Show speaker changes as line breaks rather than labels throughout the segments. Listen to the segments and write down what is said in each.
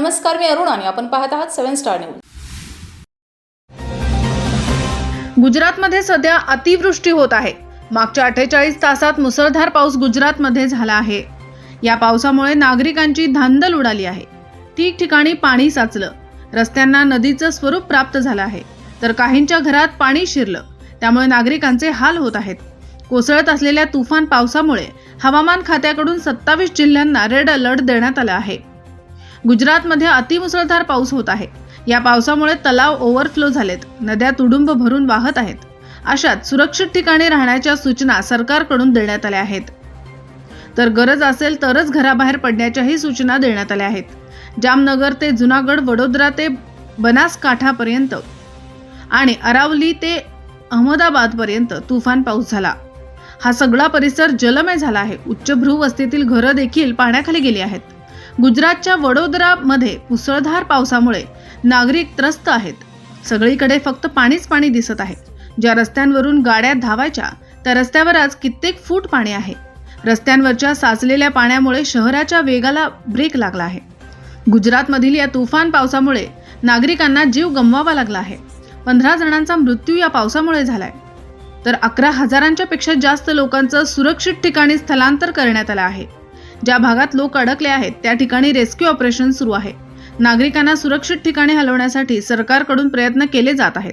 नमस्कार मी अरुण आणि आपण पाहत आहात सेव्हन स्टार न्यूज.
गुजरातमध्ये सध्या अतिवृष्टी होत आहे. मागच्या अठ्ठेचाळीस तासात मुसळधार पाऊस गुजरातमध्ये झाला आहे. या पावसामुळे नागरिकांची धांदल उडाली आहे. ठिकठिकाणी पाणी साचलं. रस्त्यांना नदीचं स्वरूप प्राप्त झालं आहे. तर काहींच्या घरात पाणी शिरलं. त्यामुळे नागरिकांचे हाल होत आहेत. कोसळत असलेल्या तुफान पावसामुळे हवामान खात्याकडून सत्तावीस जिल्ह्यांना रेड अलर्ट देण्यात आला आहे. गुजरातमध्ये अतिमुसळधार पाऊस होत आहे. या पावसामुळे तलाव ओव्हरफ्लो झालेत. नद्या तुडुंब भरून वाहत आहेत. अशात सुरक्षित ठिकाणी राहण्याच्या सूचना सरकारकडून देण्यात आल्या आहेत. तर गरज असेल तरच घराबाहेर पडण्याच्याही सूचना देण्यात आल्या आहेत. जामनगर ते जुनागड वडोदरा ते बनासकाठापर्यंत आणि अरावली ते अहमदाबादपर्यंत तुफान पाऊस झाला. हा सगळा परिसर जलमय झाला आहे. उच्चभ्रू वस्तीतील घरं देखील पाण्याखाली गेली आहेत. गुजरातच्या वडोदरामध्ये मुसळधार पावसामुळे नागरिक त्रस्त आहेत. सगळीकडे फक्त पाणीच पाणी दिसत आहे. ज्या रस्त्यांवरून गाड्या धावायच्या त्या रस्त्यावर आज कित्येक फूट पाणी आहे. रस्त्यांवरच्या साचलेल्या पाण्यामुळे शहराच्या वेगाला ब्रेक लागला आहे. गुजरातमधील या तुफान पावसामुळे नागरिकांना जीव गमवावा लागला आहे. पंधरा जणांचा मृत्यू या पावसामुळे झालाय. तर अकरा हजारांच्या पेक्षा जास्त लोकांचं सुरक्षित ठिकाणी स्थलांतर करण्यात आलं आहे. ज्या भागात लोक अडकले आहेत त्या ठिकाणी रेस्क्यू ऑपरेशन सुरू आहे. नागरिकांना सुरक्षित ठिकाणी हलवण्यासाठी सरकारकडून प्रयत्न केले जात आहेत.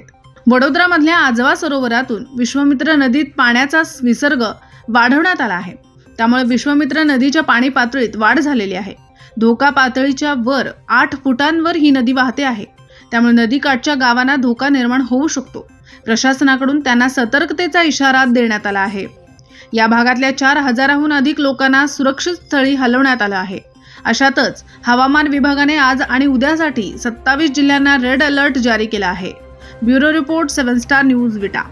वडोदरामधल्या आजवा सरोवरातून विश्वमित्र नदीत पाण्याचा विसर्ग वाढवण्यात आला आहे. त्यामुळे विश्वमित्र नदीच्या पाणी पातळीत वाढ झालेली आहे. धोका पातळीच्या वर आठ फुटांवर ही नदी वाहते आहे. त्यामुळे नदीकाठच्या गावांना धोका निर्माण होऊ शकतो. प्रशासनाकडून त्यांना सतर्कतेचा इशारा देण्यात आला आहे. या भागातल्या चार हजाराहून अधिक लोकांना सुरक्षित स्थळी हलवण्यात आलं आहे. अशातच हवामान विभागाने आज आणि उद्यासाठी सत्तावीस जिल्ह्यांना रेड अलर्ट जारी केला आहे. Bureau report seven star news Vita.